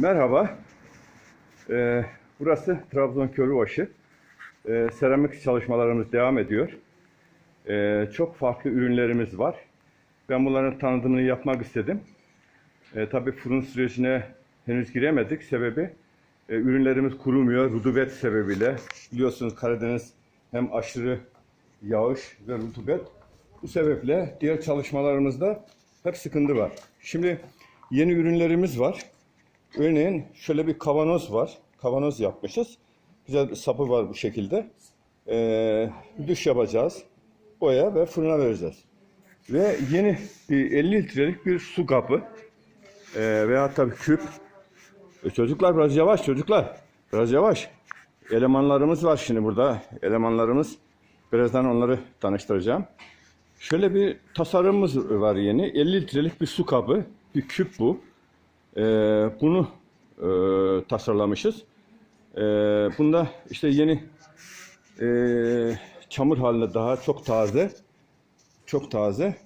Merhaba. Ee, burası Trabzon Körübaşı. Ee, seramik çalışmalarımız devam ediyor. Ee, çok farklı ürünlerimiz var. Ben bunların tanıtımını yapmak istedim. Ee, tabii fırın sürecine henüz giremedik. Sebebi e, ürünlerimiz kurumuyor. Rutubet sebebiyle. Biliyorsunuz Karadeniz hem aşırı yağış ve rutubet. Bu sebeple diğer çalışmalarımızda hep sıkıntı var. Şimdi yeni ürünlerimiz var. Örneğin şöyle bir kavanoz var. Kavanoz yapmışız. Güzel bir sapı var bu şekilde. Ee, duş yapacağız. Boya ve fırına vereceğiz. Ve yeni bir 50 litrelik bir su kapı. Ee, veya tabii küp. E, çocuklar biraz yavaş çocuklar. Biraz yavaş. Elemanlarımız var şimdi burada. Elemanlarımız. Birazdan onları tanıştıracağım. Şöyle bir tasarımımız var yeni. 50 litrelik bir su kabı. Bir küp bu. Ee, bunu e, tasarlamışız. Ee, bunda işte yeni e, çamur halinde daha çok taze. Çok taze.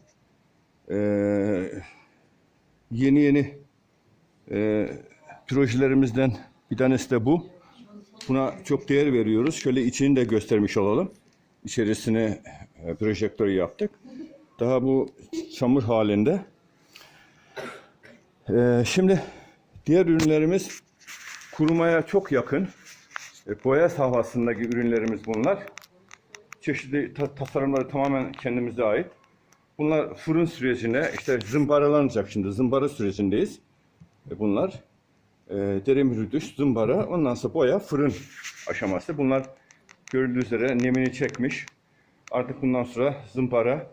Ee, yeni yeni e, projelerimizden bir tanesi de bu. Buna çok değer veriyoruz. Şöyle içini de göstermiş olalım. İçerisine e, projektörü yaptık. Daha bu çamur halinde. Ee, şimdi diğer ürünlerimiz kurumaya çok yakın. E, boya safhasındaki ürünlerimiz bunlar. Çeşitli ta- tasarımları tamamen kendimize ait. Bunlar fırın sürecine işte zımbaralanacak şimdi. Zımbara sürecindeyiz. E, bunlar e, derin rüdüş, zımbara, ondan sonra boya, fırın aşaması. Bunlar görüldüğü üzere nemini çekmiş. Artık bundan sonra zımpara,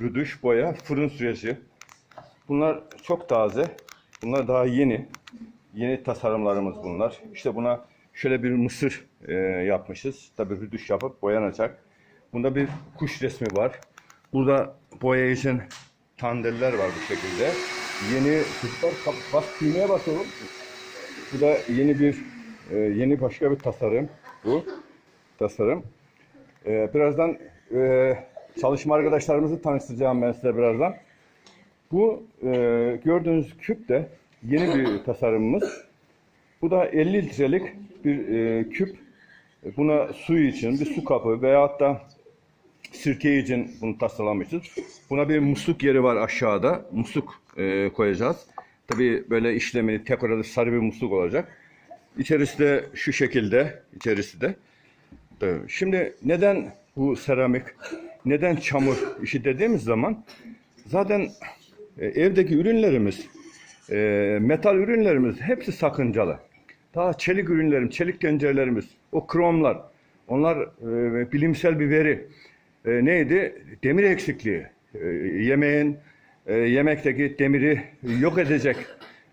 rüdüş, boya, fırın süreci. Bunlar çok taze. Bunlar daha yeni. Yeni tasarımlarımız bunlar. İşte buna şöyle bir mısır e, yapmışız. Tabii rüdüş yapıp boyanacak. Bunda bir kuş resmi var. Burada boya için tanderler var bu şekilde. Yeni kap- bas düğmeye basalım. Bu da yeni bir e, yeni başka bir tasarım bu tasarım. E, birazdan e, çalışma arkadaşlarımızı tanıştıracağım ben size birazdan. Bu e, gördüğünüz küp de yeni bir tasarımımız. Bu da 50 litrelik bir e, küp. Buna su için bir su kapı veyahut da sirke için bunu tasarlamışız. Buna bir musluk yeri var aşağıda. Musluk e, koyacağız. Tabii böyle işlemeli tek orada sarı bir musluk olacak. İçerisi de şu şekilde. içerisi de. Şimdi neden bu seramik, neden çamur işi dediğimiz zaman zaten e, evdeki ürünlerimiz, e, metal ürünlerimiz hepsi sakıncalı. Daha çelik ürünlerim, çelik tencerelerimiz, o kromlar, onlar e, bilimsel bir veri. Neydi? Demir eksikliği. Yemeğin, yemekteki demiri yok edecek.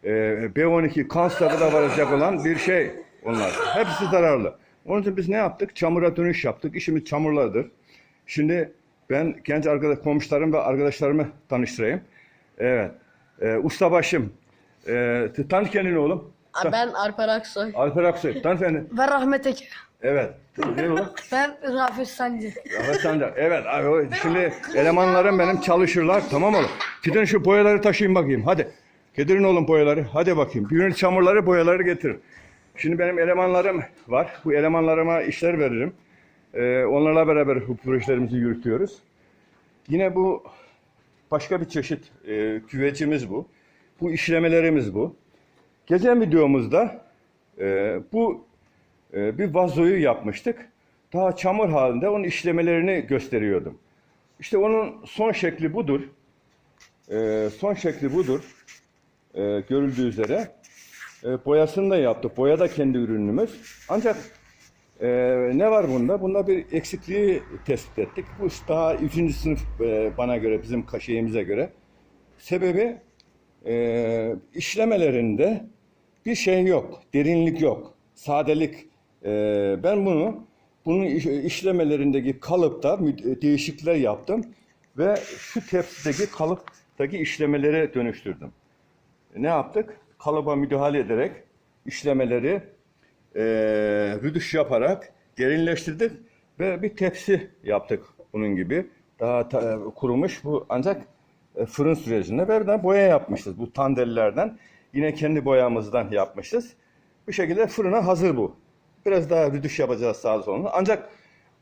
E, B12 kanserine da varacak olan bir şey onlar. Hepsi zararlı. Onun için biz ne yaptık? Çamura dönüş yaptık. İşimiz çamurlardır. Şimdi ben genç arkadaş, komşularım ve arkadaşlarımı tanıştırayım. Evet. E, ustabaşım. E, tanı kendini oğlum. Ben Alper Aksoy. Alper Aksoy. Tanı kendini. Ben Rahmet Eke. Evet. Ne oğlum? Ben Rafet Sancı. Sen de. Evet. abi, o- Şimdi elemanlarım benim çalışırlar. Tamam oğlum. Gidin şu boyaları taşıyın bakayım. Hadi. Getirin oğlum boyaları. Hadi bakayım. Birini çamurları boyaları getirin. Şimdi benim elemanlarım var. Bu elemanlarıma işler veririm. Ee, onlarla beraber bu projelerimizi yürütüyoruz. Yine bu başka bir çeşit e, küvecimiz bu. Bu işlemelerimiz bu. Geçen videomuzda e, bu e, bir vazoyu yapmıştık. Daha çamur halinde onun işlemelerini gösteriyordum. İşte onun son şekli budur. E, son şekli budur. E, görüldüğü üzere. E, boyasını da yaptık. Boya da kendi ürünümüz. Ancak e, ne var bunda? Bunda bir eksikliği tespit ettik. Bu daha üçüncü sınıf e, bana göre, bizim şeyimize göre. Sebebi e, işlemelerinde bir şey yok, derinlik yok, sadelik. E, ben bunu bunun iş- işlemelerindeki kalıpta değişiklikler yaptım ve şu tepsideki kalıptaki işlemelere dönüştürdüm. Ne yaptık? Kalıba müdahale ederek işlemeleri e, rüdüş yaparak derinleştirdik ve bir tepsi yaptık bunun gibi. Daha ta- kurumuş bu ancak e, fırın sürecinde ve bir de boya yapmışız bu tandellerden. Yine kendi boyamızdan yapmışız. Bu şekilde fırına hazır bu. Biraz daha rüdüş yapacağız sağa sola. Ancak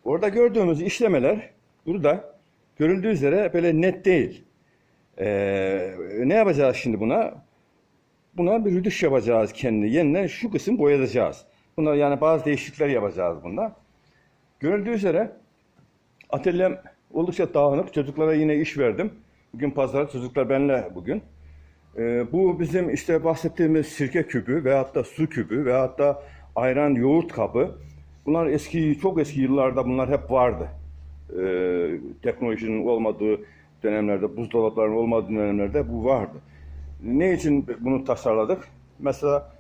orada gördüğümüz işlemeler burada görüldüğü üzere böyle net değil. Ee, ne yapacağız şimdi buna? Buna bir rüdüş yapacağız kendi yeniden şu kısım boyayacağız. Buna yani bazı değişiklikler yapacağız bunda. Görüldüğü üzere atölyem oldukça dağınık. Çocuklara yine iş verdim. Bugün pazar çocuklar benimle bugün. Ee, bu bizim işte bahsettiğimiz sirke kübü veyahut da su kübü veyahut da ayran yoğurt kabı. Bunlar eski, çok eski yıllarda bunlar hep vardı. Ee, teknolojinin olmadığı dönemlerde, buzdolaplarının olmadığı dönemlerde bu vardı. Ne için bunu tasarladık? Mesela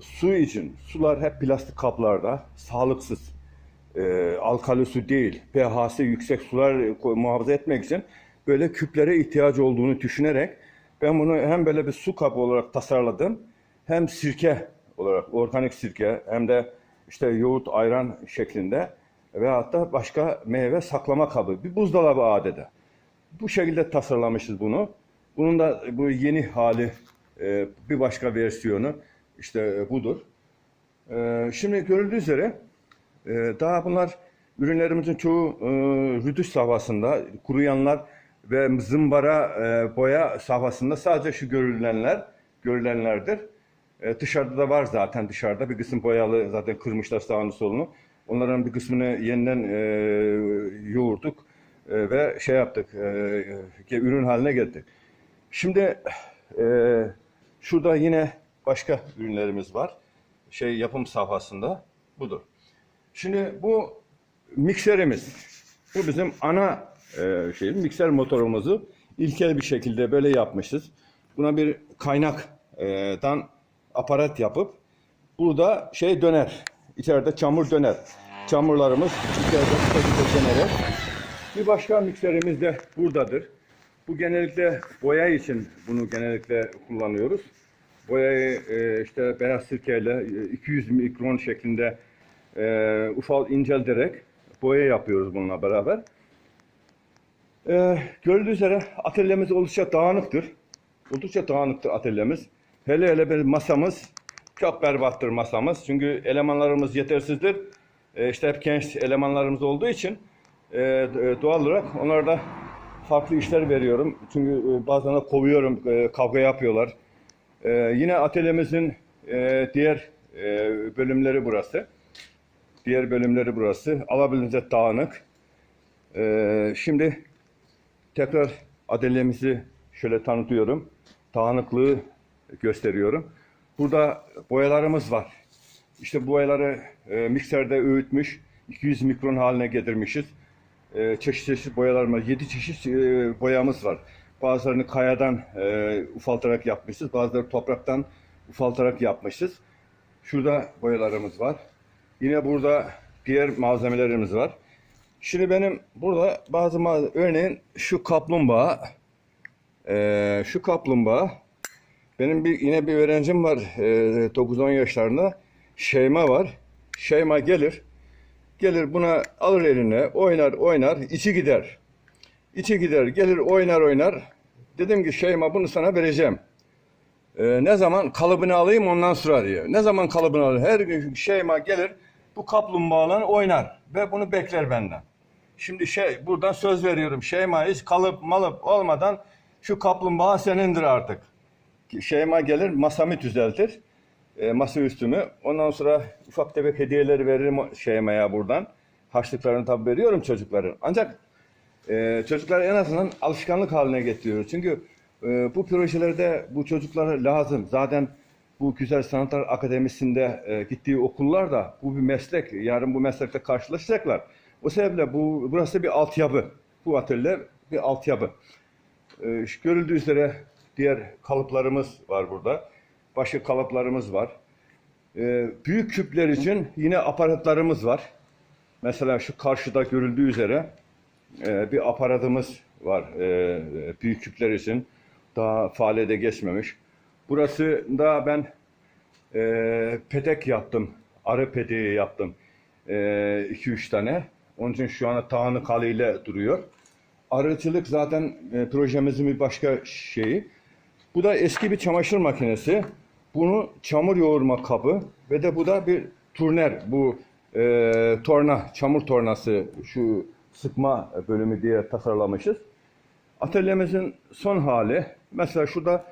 su için. Sular hep plastik kaplarda, sağlıksız. Ee, alkali su değil, pH'si yüksek sular muhafaza etmek için böyle küplere ihtiyacı olduğunu düşünerek ben bunu hem böyle bir su kabı olarak tasarladım hem sirke olarak organik sirke hem de işte yoğurt ayran şeklinde ve hatta başka meyve saklama kabı bir buzdolabı adeta. Bu şekilde tasarlamışız bunu. Bunun da bu yeni hali e, bir başka versiyonu işte e, budur. E, şimdi görüldüğü üzere e, daha bunlar ürünlerimizin çoğu rütüş safhasında kuruyanlar ve zımbara boya safhasında sadece şu görülenler görülenlerdir. Dışarıda da var zaten dışarıda bir kısım boyalı zaten kırmışlar sağını solunu. Onların bir kısmını yeniden yoğurduk ve şey yaptık ürün haline getirdik. Şimdi şurada yine başka ürünlerimiz var. Şey yapım safhasında budur. Şimdi bu mikserimiz. Bu bizim ana e, şey mikser motorumuzu ilkel bir şekilde böyle yapmışız. Buna bir kaynaktan aparat yapıp burada şey döner. İçeride çamur döner. Çamurlarımız içeride dönerek. Bir başka mikserimiz de buradadır. Bu genellikle boya için bunu genellikle kullanıyoruz. Boyayı e, işte beyaz sirkeyle e, 200 mikron şeklinde e, ufal incelterek boya yapıyoruz bununla beraber. E, görüldüğü üzere atölyemiz oldukça dağınıktır. Oldukça dağınıktır atölyemiz. Hele hele bir masamız çok berbattır masamız. Çünkü elemanlarımız yetersizdir. E, işte hep genç elemanlarımız olduğu için e, e, doğal olarak onlarda farklı işler veriyorum. Çünkü e, bazen de kovuyorum, e, kavga yapıyorlar. E, yine atölyemizin e, diğer e, bölümleri burası. Diğer bölümleri burası. Alabildiğince dağınık. E, şimdi tekrar atölyemizi şöyle tanıtıyorum. Dağınıklığı gösteriyorum. Burada boyalarımız var. İşte boyaları e, mikserde öğütmüş, 200 mikron haline getirmişiz. E, çeşit çeşit boyalarımız, 7 çeşit e, boyamız var. Bazılarını kayadan e, ufaltarak yapmışız, bazıları topraktan ufaltarak yapmışız. Şurada boyalarımız var. Yine burada diğer malzemelerimiz var. Şimdi benim burada bazı malzeme, örneğin şu kaplumbağa, e, şu kaplumbağa, benim bir yine bir öğrencim var e, 9-10 yaşlarında. Şeyma var. Şeyma gelir. Gelir buna alır eline oynar oynar içi gider. İçi gider gelir oynar oynar. Dedim ki Şeyma bunu sana vereceğim. E, ne zaman kalıbını alayım ondan sonra diyor. Ne zaman kalıbını alayım? Her gün Şeyma gelir bu kaplumbağalarla oynar ve bunu bekler benden. Şimdi şey buradan söz veriyorum Şeyma hiç kalıp malıp olmadan şu kaplumbağa senindir artık. Şeyma gelir masamı düzeltir. E, masa üstümü. Ondan sonra ufak tefek hediyeleri veririm Şeyma'ya buradan. Harçlıklarını tabii veriyorum çocukların. Ancak e, çocuklar en azından alışkanlık haline getiriyoruz. Çünkü e, bu projelerde bu çocuklara lazım. Zaten bu Güzel Sanatlar Akademisi'nde e, gittiği okullar da bu bir meslek. Yarın bu meslekte karşılaşacaklar. O sebeple bu burası bir altyapı. Bu atölye bir altyapı. E, görüldüğü üzere diğer kalıplarımız var burada. Başka kalıplarımız var. E, büyük küpler için yine aparatlarımız var. Mesela şu karşıda görüldüğü üzere e, bir aparatımız var e, büyük küpler için. Daha faaliyete geçmemiş. Burası da ben e, petek yaptım. Arı peteği yaptım. 2-3 tane. Onun için şu anda tağını haliyle duruyor. Arıcılık zaten e, projemizin bir başka şeyi. Bu da eski bir çamaşır makinesi. Bunu çamur yoğurma kabı ve de bu da bir turner. Bu e, torna, çamur tornası şu sıkma bölümü diye tasarlamışız. Atölyemizin son hali. Mesela şurada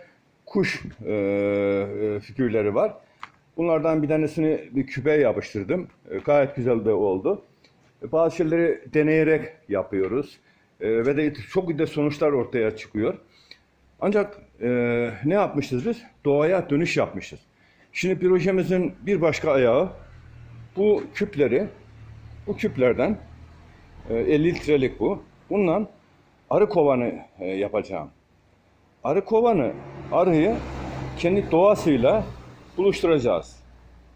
kuş e, e, figürleri var. Bunlardan bir tanesini bir küpe yapıştırdım. E, gayet güzel de oldu. E, bazı şeyleri deneyerek yapıyoruz. E, ve de çok güzel sonuçlar ortaya çıkıyor. Ancak e, ne yapmışız biz? Doğaya dönüş yapmışız. Şimdi projemizin bir başka ayağı bu küpleri, bu küplerden 50 litrelik bu. Bundan arı kovanı e, yapacağım. Arı kovanı, arıyı kendi doğasıyla buluşturacağız.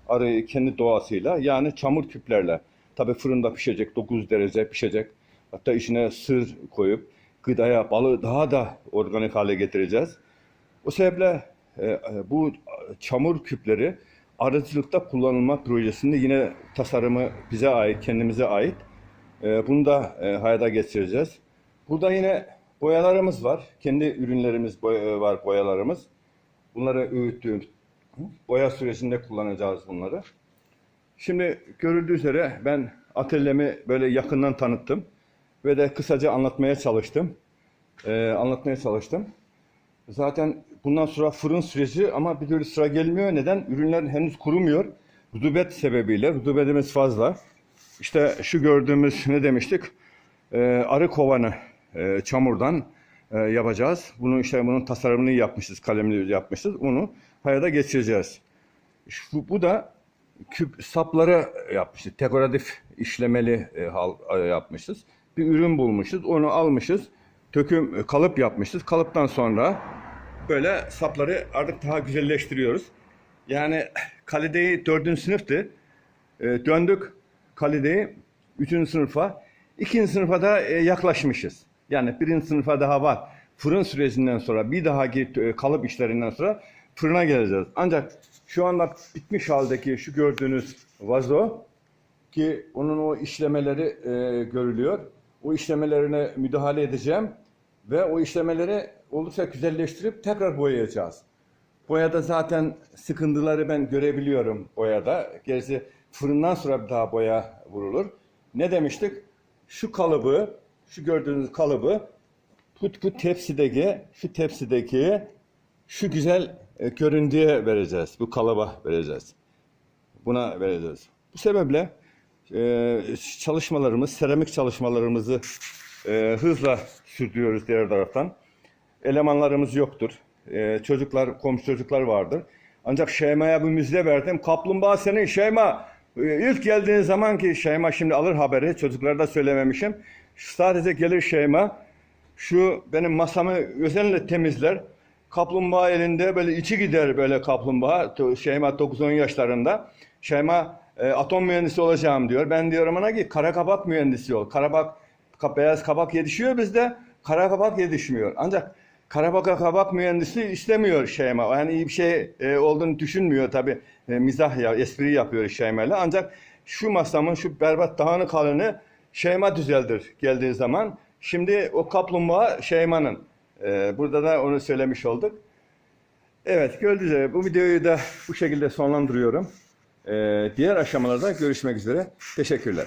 Arıyı kendi doğasıyla yani çamur küplerle. Tabi fırında pişecek, 9 derece pişecek. Hatta içine sır koyup gıdaya, balığı daha da organik hale getireceğiz. O sebeple e, e, bu çamur küpleri arıcılıkta kullanılma projesinde yine tasarımı bize ait, kendimize ait. E, bunu da e, hayata geçireceğiz. Burada yine boyalarımız var. Kendi ürünlerimiz boya- var, boyalarımız. Bunları öğüttüğüm boya sürecinde kullanacağız bunları. Şimdi görüldüğü üzere ben atölyemi böyle yakından tanıttım ve de kısaca anlatmaya çalıştım. Ee, anlatmaya çalıştım. Zaten bundan sonra fırın süreci ama bir türlü sıra gelmiyor. Neden? Ürünler henüz kurumuyor. Rutubet sebebiyle. Rutubetimiz fazla. İşte şu gördüğümüz ne demiştik? Ee, arı kovanı e, çamurdan e, yapacağız. Bunu işte bunun tasarımını yapmışız, kalemini yapmışız. Onu hayata geçireceğiz. Şu, bu da küp sapları yapmışız. Dekoratif işlemeli e, hal, e, yapmışız. Bir ürün bulmuşuz. Onu almışız. Töküm e, kalıp yapmışız. Kalıptan sonra böyle sapları artık daha güzelleştiriyoruz. Yani kalideyi dördüncü sınıftı. E, döndük kalideyi üçüncü sınıfa. ikinci sınıfa da e, yaklaşmışız. Yani birinci sınıfa daha var. Fırın sürecinden sonra bir daha kalıp işlerinden sonra fırına geleceğiz. Ancak şu anda bitmiş haldeki şu gördüğünüz vazo ki onun o işlemeleri e, görülüyor. O işlemelerine müdahale edeceğim ve o işlemeleri oldukça güzelleştirip tekrar boyayacağız. Boyada zaten sıkıntıları ben görebiliyorum boyada. Gerisi fırından sonra bir daha boya vurulur. Ne demiştik? Şu kalıbı, şu gördüğünüz kalıbı bu, bu tepsideki, şu tepsideki şu güzel e, görüntüye vereceğiz. Bu kalıba vereceğiz. Buna vereceğiz. Bu sebeple e, çalışmalarımız, seramik çalışmalarımızı e, hızla sürdürüyoruz diğer taraftan. Elemanlarımız yoktur. E, çocuklar, komşu çocuklar vardır. Ancak Şeyma'ya bir müjde verdim. Kaplumbağa senin Şeyma. E, ilk geldiğin zaman ki Şeyma şimdi alır haberi. Çocuklara da söylememişim. Sadece gelir Şeyma. Şu benim masamı özenle temizler. Kaplumbağa elinde böyle içi gider böyle kaplumbağa. Şeyma 9-10 yaşlarında. Şeyma e, atom mühendisi olacağım diyor. Ben diyorum ona ki kara kabak mühendisi ol. Karabak, ka- beyaz kabak yetişiyor bizde. Kara kabak yetişmiyor. Ancak Karabaka kabak mühendisi istemiyor Şeyma. Yani iyi bir şey e, olduğunu düşünmüyor tabi. E, mizah ya, espri yapıyor Şeyma'yla. Ancak şu masamın şu berbat dağınık halini Şeyma düzeldir geldiği zaman. Şimdi o kaplumbağa Şeyma'nın. E, burada da onu söylemiş olduk. Evet gördüğünüz üzere bu videoyu da bu şekilde sonlandırıyorum. Diğer aşamalarda görüşmek üzere. Teşekkürler.